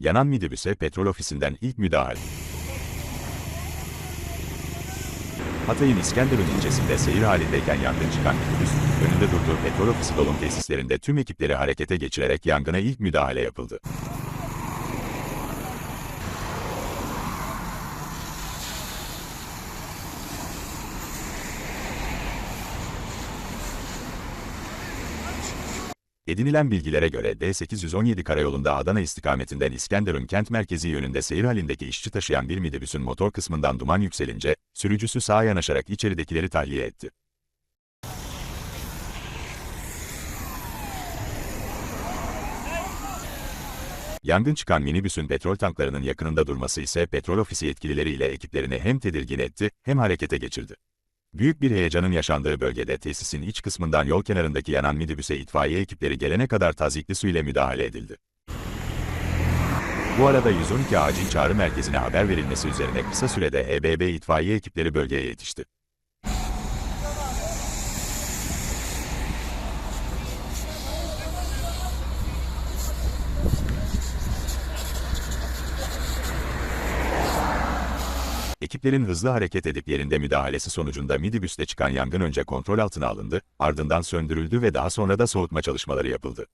Yanan midibüse petrol ofisinden ilk müdahale. Hatay'ın İskenderun ilçesinde seyir halindeyken yangın çıkan minibüs, önünde durduğu petrol ofisi dolum tesislerinde tüm ekipleri harekete geçirerek yangına ilk müdahale yapıldı. Edinilen bilgilere göre D817 karayolunda Adana istikametinden İskenderun kent merkezi yönünde seyir halindeki işçi taşıyan bir midibüsün motor kısmından duman yükselince, sürücüsü sağa yanaşarak içeridekileri tahliye etti. Yangın çıkan minibüsün petrol tanklarının yakınında durması ise petrol ofisi yetkilileriyle ekiplerini hem tedirgin etti, hem harekete geçirdi. Büyük bir heyecanın yaşandığı bölgede tesisin iç kısmından yol kenarındaki yanan minibüse itfaiye ekipleri gelene kadar tazikli su ile müdahale edildi. Bu arada 112 acil çağrı merkezine haber verilmesi üzerine kısa sürede EBB itfaiye ekipleri bölgeye yetişti. Ekiplerin hızlı hareket edip yerinde müdahalesi sonucunda midibüste çıkan yangın önce kontrol altına alındı, ardından söndürüldü ve daha sonra da soğutma çalışmaları yapıldı.